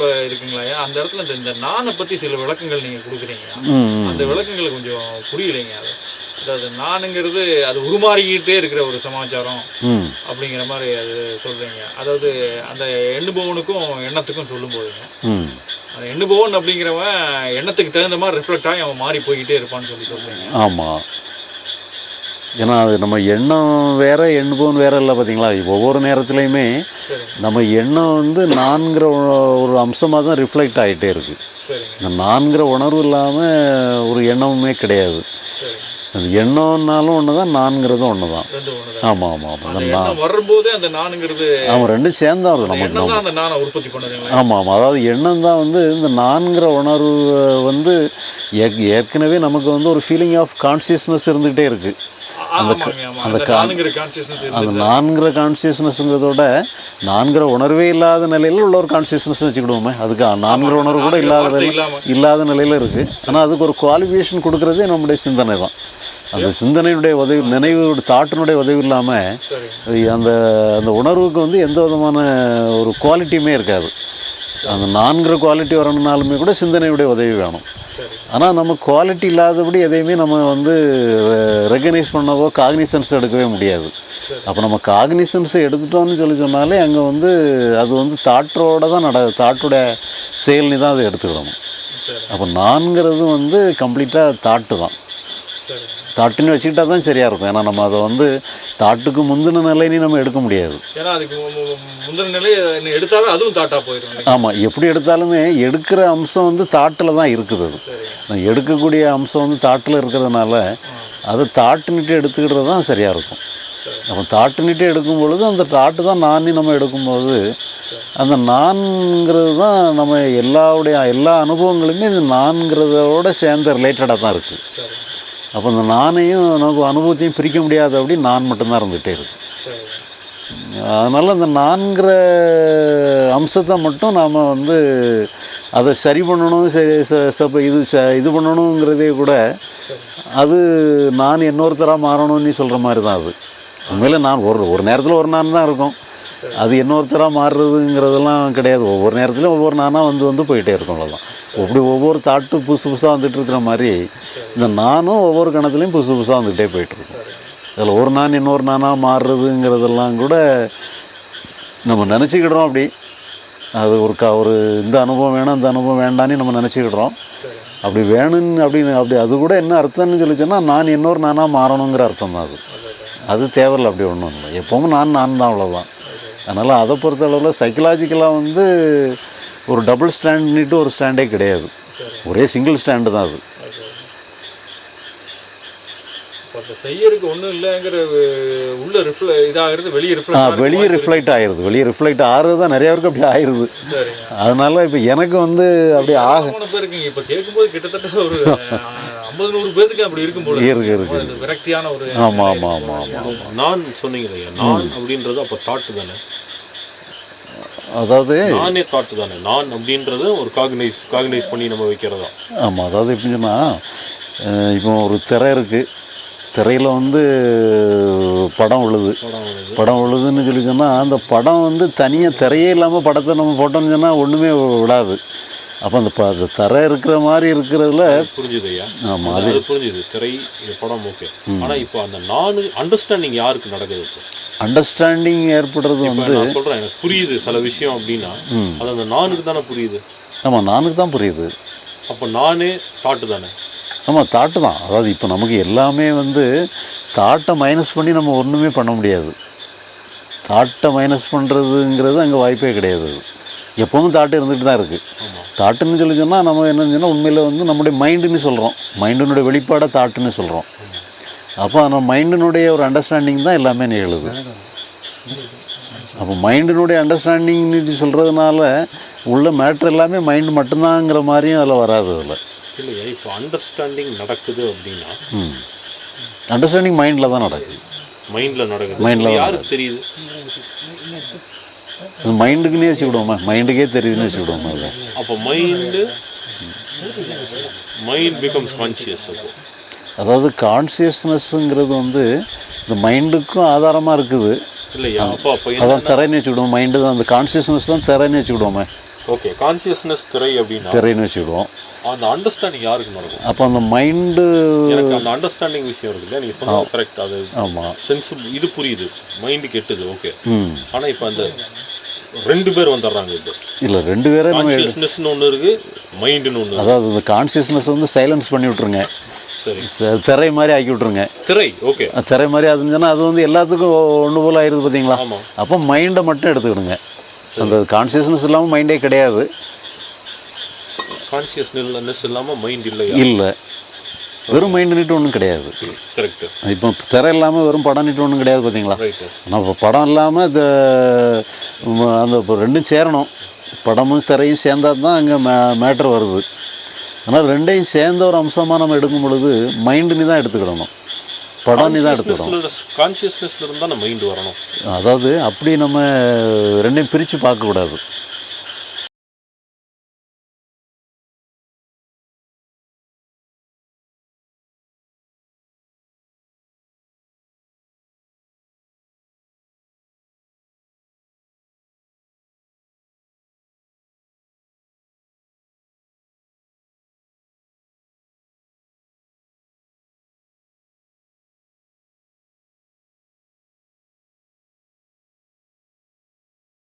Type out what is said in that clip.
இருக்குங்களா அந்த இடத்துல இந்த இந்த நானை பத்தி சில விளக்கங்கள் நீங்க கொடுக்குறீங்க. அந்த விளக்கங்கள் கொஞ்சம் புரியலைங்க அது. அதாவது நானுங்கிறது அது உருமாறிக்கிட்டே இருக்கிற ஒரு சமாச்சாரம் அப்படிங்கிற மாதிரி அது சொல்றீங்க. அதாவது அந்த எண்ணுபவனுக்கும் எண்ணத்துக்கும் சொல்லும் போதுங்க அந்த எண்ணுபவன் அப்படிங்கிறவன் எண்ணத்துக்கு தகுந்த மாதிரி ரிஃப்ளெக்ட் ஆகி அவன் மாறி போய்கிட்டே இருப்பான்னு சொல்லி சொல்றீங்க. ஆமாம் ஏன்னா அது நம்ம எண்ணம் வேற எண்ணுபவன் வேற இல்லை பார்த்தீங்களா ஒவ்வொரு நேரத்துலையுமே நம்ம எண்ணம் வந்து நான்கிற ஒரு அம்சமாக தான் ரிஃப்ளெக்ட் ஆகிட்டே இருக்குது இந்த நான்கிற உணர்வு இல்லாமல் ஒரு எண்ணமுமே கிடையாது. அது எண்ணம்னாலும் ஒன்று தான் நான்கிறதும் ஒன்று தான் ஆமாம் ஆமாம் ஆமாம் நான் வரும்போதே அந்த நானுங்கிறது ஆமாம் ரெண்டும் சேர்ந்தா வருது. நமக்கு உற்பத்தி பண்ணுதுங்களா. ஆமாம் ஆமாம் அதாவது எண்ணம் தான் வந்து இந்த நான்கிற உணர்வு வந்து ஏற்- ஏற்கனவே நமக்கு வந்து ஒரு ஃபீலிங் ஆஃப் கான்சியஸ்னஸ் இருந்துகிட்டே இருக்குது அந்த நானுங்கிற கான்சியஸ்னஸ் அந்த நான்கிற கான்சியஸ்னஸ்ங்கிறதோட நான்கிற உணர்வே இல்லாத நிலையில் உள்ள ஒரு கான்சியஸ்னஸ் வச்சுக்கிடுவோமே. அதுக்கு நான்கிற உணர்வு கூட இல்லாத இல்லாத நிலையில் இருக்குது ஆனால் அதுக்கு ஒரு குவாலிஃபிகேஷன் கொடுக்குறதே நம்முடைய சிந்தனை தான். அந்த சிந்தனையுடைய உதவி நினைவு தாட்டினுடைய உதவி இல்லாமல் அந்த அந்த உணர்வுக்கு வந்து எந்த விதமான ஒரு குவாலிட்டியுமே இருக்காது. அந்த நான்கிற குவாலிட்டி வரணுனாலுமே கூட சிந்தனையுடைய உதவி வேணும். ஆனால் நம்ம குவாலிட்டி இல்லாதபடி எதையுமே நம்ம வந்து ரெகனைஸ் பண்ணவோ காக்னிசன்ஸ் எடுக்கவே முடியாது. அப்போ நம்ம காக்னிசன்ஸை எடுத்துட்டோம்னு சொல்லி சொன்னாலே அங்கே வந்து அது வந்து தாட்டோட தான் நட தாட்டோட செயல்னு தான் அதை எடுத்துக்கிடணும். அப்போ நான்கிறது வந்து கம்ப்ளீட்டாக தாட்டு தான். தாட்டுன்னு வச்சுக்கிட்டா தான் சரியாக இருக்கும். ஏன்னா நம்ம அதை வந்து தாட்டுக்கு முந்தின நிலைன்னு நம்ம எடுக்க முடியாது. ஏன்னா அதுக்கு மு- மு- முந்தின நிலையை எடுத்தாவே அதுவும் தாட்டா போயிடும்? ஆமாம் எப்படி எடுத்தாலுமே எடுக்கிற அம்சம் வந்து தாட்டில் தான் இருக்குது அது. எடுக்கக்கூடிய அம்சம் வந்து தாட்டில் இருக்கிறதுனால அதை தாட்டுன்னுட்டு எடுத்துக்கிட்டது தான் சரியாக இருக்கும். சரி. அப்போ தாட்டுன்னுட்டு எடுக்கும் பொழுது அந்த தாட்டு தான் நானே நம்ம எடுக்கும்போது அந்த நான்ங்கிறது தான் நம்ம எல்லாவுடைய எல்லா அனுபவங்களுமே இந்த நான்கிறதோட சேர்ந்த ரிலேட்டடாக தான் இருக்குது அப்போ இந்த நானையும் நமக்கு அனுபவத்தையும் பிரிக்க முடியாது அப்படின்னு நான் மட்டும்தான் இருந்துகிட்டே இருக்கு. அதனால் அந்த நான்கிற அம்சத்தை மட்டும் நாம் வந்து அதை சரி பண்ணணும் சரி இது ச- இது பண்ணணுங்கிறதே கூட அது நான் இன்னொருத்தராக மாறணும்னு சொல்கிற மாதிரி தான் அது. உண்மையில் நான் ஒரு ஒரு நேரத்தில் ஒரு நான் தான் இருக்கும். அது இன்னொருத்தராக மாறுறதுங்கிறதெல்லாம் கிடையாது. ஒவ்வொரு நேரத்துலையும் ஒவ்வொரு நானாக வந்து வந்து போயிட்டே இருக்கும் அவ்வளோதான் அப்படி ஒவ்வொரு தாட்டும் புதுசு புதுசாக வந்துட்டு இருக்கிற மாதிரி இந்த நானும் ஒவ்வொரு கணத்துலையும் புதுசு புதுசாக வந்துகிட்டே போயிட்டுருக்கேன் அதில் ஒரு நான் இன்னொரு நானாக மாறுறதுங்கிறதெல்லாம் கூட நம்ம நினச்சிக்கிடுறோம் அப்படி. அது ஒரு க ஒரு இந்த அனுபவம் வேணாம் இந்த அனுபவம் வேண்டான்னு நம்ம நினச்சிக்கிடுறோம். அப்படி வேணும்னு அப்படின்னு அப்படி அது கூட என்ன அர்த்தம்னு சொல்லி சொன்னால் நான் இன்னொரு நானாக மாறணுங்கிற அர்த்தம் தான் அது. அது தேவையில்லை அப்படி ஒன்றும் இல்லை. எப்போவும் நான் நான் தான் அவ்வளோதான் அதனால் அதை பொறுத்த அளவில் சைக்கலாஜிக்கலாக வந்து ஒரு டபுள் ஸ்டாண்ட்னுட்டு ஒரு ஸ்டாண்டே கிடையாது. ஒரே சிங்கிள் ஸ்டாண்டு தான் அது. செய்யறதுக்கு ஒன்றும் இல்லைங்கிற உள்ள ரிஃப்ள இதாகிறது வெளியே ரிஃப்ளெக்ட் வெளியே ரிஃப்ளெக்ட் ஆயிடுது வெளியே ரிஃப்ளெக்ட் ஆகிறது தான் நிறைய பேருக்கு அப்படி ஆயிடுது சரிங்க. அதனால இப்போ எனக்கு வந்து அப்படி ஆக இருக்கீங்க இப்போ கேட்கும்போது கிட்டத்தட்ட ஒரு ஐம்பது நூறு பேருக்கு அப்படி இருக்கும் போல. இருக்கு இருக்கு இந்த விரக்தியான ஒரு ஆமாம் ஆமாம் ஆமாம் ஆமாம் நான் சொன்னீங்க நான் அப்படின்றது அப்போ தாட்டு தானே. அதாவது நானே தாட்டு தானே. நான் அப்படின்றது ஒரு காக்னைஸ் காக்னைஸ் பண்ணி நம்ம வைக்கிறதா? ஆமாம் அதாவது எப்படின்னு சொன்னால் இப்போ ஒரு திரை இருக்குது திரையில் வந்து படம் விழுது. படம் விழுதுன்னு சொல்லி சொன்னால் அந்த படம் வந்து தனியாக திரையே இல்லாமல் படத்தை நம்ம போட்டோம்னு சொன்னால் ஒன்றுமே விடாது. அப்போ அந்த ப அந்த திரை இருக்கிற மாதிரி இருக்கிறதுல புரிஞ்சுது ஐயா. ஆமாம் அது புரிஞ்சுது. திரை படம் ஓகே. ஆனா இப்போ அந்த நான் அண்டர்ஸ்டாண்டிங் யாருக்கு நடக்குது இப்போ? அண்டர்ஸ்டாண்டிங் ஏற்படுறது வந்து நான் எனக்கு புரியுது சில விஷயம் அப்படின்னா அது அந்த நானுக்கு தானே புரியுது. ஆமாம் நானுக்கு தான் புரியுது. அப்போ நானே தாட்டு தானே? ஆமாம் தாட்டு தான். அதாவது இப்போ நமக்கு எல்லாமே வந்து தாட்டை மைனஸ் பண்ணி நம்ம ஒன்றுமே பண்ண முடியாது. தாட்டை மைனஸ் பண்ணுறதுங்கிறது அங்கே வாய்ப்பே கிடையாது. அது எப்பவும் தாட்டு இருந்துகிட்டு தான் இருக்குது தாட்டுன்னு சொல்லி சொன்னால் நம்ம என்னன்னு சொன்னால் உண்மையில் வந்து நம்முடைய மைண்டுன்னு சொல்கிறோம் மைண்டினுடைய வெளிப்பாடை தாட்டுன்னு சொல்கிறோம் அப்போ அந்த மைண்டினுடைய ஒரு அண்டர்ஸ்டாண்டிங் தான் எல்லாமே நிகழுது. அப்போ மைண்டினுடைய அண்டர்ஸ்டாண்டிங்னு சொல்கிறதுனால உள்ள மேட்ரு எல்லாமே மைண்டு மட்டும்தாங்கிற மாதிரியும் அதில் வராது அதில். இல்லையா? இப்போ அண்டர்ஸ்டாண்டிங் நடக்குது அப்படின்னா அண்டர்ஸ்டாண்டிங் மைண்டில் தான் நடக்குது. மைண்ட்ல நடக்குது. இது யாருக்கு தெரியுது? மைண்டுக்குன்னே வச்சுக்கிடுவோமா? மைண்டுக்கே தெரியுதுன்னு வச்சுக்கிடுவோமா? அதை அப்போ மைண்டு மைண்ட் பிகம்ஸ் கான்சியஸ் அப்போ. அதாவது கான்சியஸ்னஸ்ங்கிறது வந்து இந்த மைண்டுக்கும் ஆதாரமாக இருக்குது. இல்லையா? அதான் திறன்னு வச்சுக்கிடுவோம். மைண்டு தான். அந்த கான்சியஸ்னஸ் தான் திறன்னு வச்சுக்கிடுவோமே. ஓகே. கான்சியஸ்னஸ் திரை அப்படின்னா திரைன்னு வச்சுக்கிடுவோம். அந்த அண்டர்ஸ்டாண்டிங் யாருக்கு நடக்கும் அப்போ அந்த மைண்டு எனக்கு அந்த அண்டர்ஸ்டாண்டிங் விஷயம் இருக்கு இல்லையா? நீங்க சொன்னது கரெக்ட் அது. ஆமாம் சென்ஸ் இது புரியுது. மைண்டு கெட்டுது ஓகே ம். ஆனா இப்போ அந்த ரெண்டு பேர் வந்துடுறாங்க இப்போ. இல்லை ரெண்டு பேரை நம்ம ஒன்று இருக்கு மைண்டுன்னு ஒன்று அதாவது இந்த கான்சியஸ்னஸ் வந்து சைலன்ஸ் பண்ணி விட்ருங்க திரை மாதிரி ஆக்கி விட்ருங்க திரை ஓகே. திரை மாதிரி அதுங்கன்னா அது வந்து எல்லாத்துக்கும் ஒன்று போல் ஆயிடுது பார்த்தீங்களா அப்போ மைண்டை மட்டும் எடுத்துக்கிடுங்க. அந்த கான்சியஸ்னஸ் இல்லாமல் மைண்டே கிடையாது. கான்சியஸ்னஸ் இல்லாம மைண்ட் இல்லையா? இல்லை. வெறும் மைண்டு நீட்டு ஒன்றும் கிடையாது. கரெக்ட் இப்போ திரை இல்லாமல் வெறும் படம் நீட்டு ஒன்றும் கிடையாது பார்த்தீங்களா ஆனால் இப்போ படம் இல்லாமல் இந்த அந்த இப்போ ரெண்டும் சேரணும். படமும் திரையும் சேர்ந்தால் தான் அங்கே மே மேட்ரு வருது. ஆனால் ரெண்டையும் சேர்ந்த ஒரு அம்சமாக நம்ம எடுக்கும் பொழுது மைண்டு நீ தான் எடுத்துக்கிடணும். படம் நீ தான் எடுத்துக்கிடணும். கான்சியஸ்னஸ்ல இருந்தா நம்ம மைண்ட் வரணும். அதாவது அப்படி நம்ம ரெண்டையும் பிரித்து பார்க்கக்கூடாது.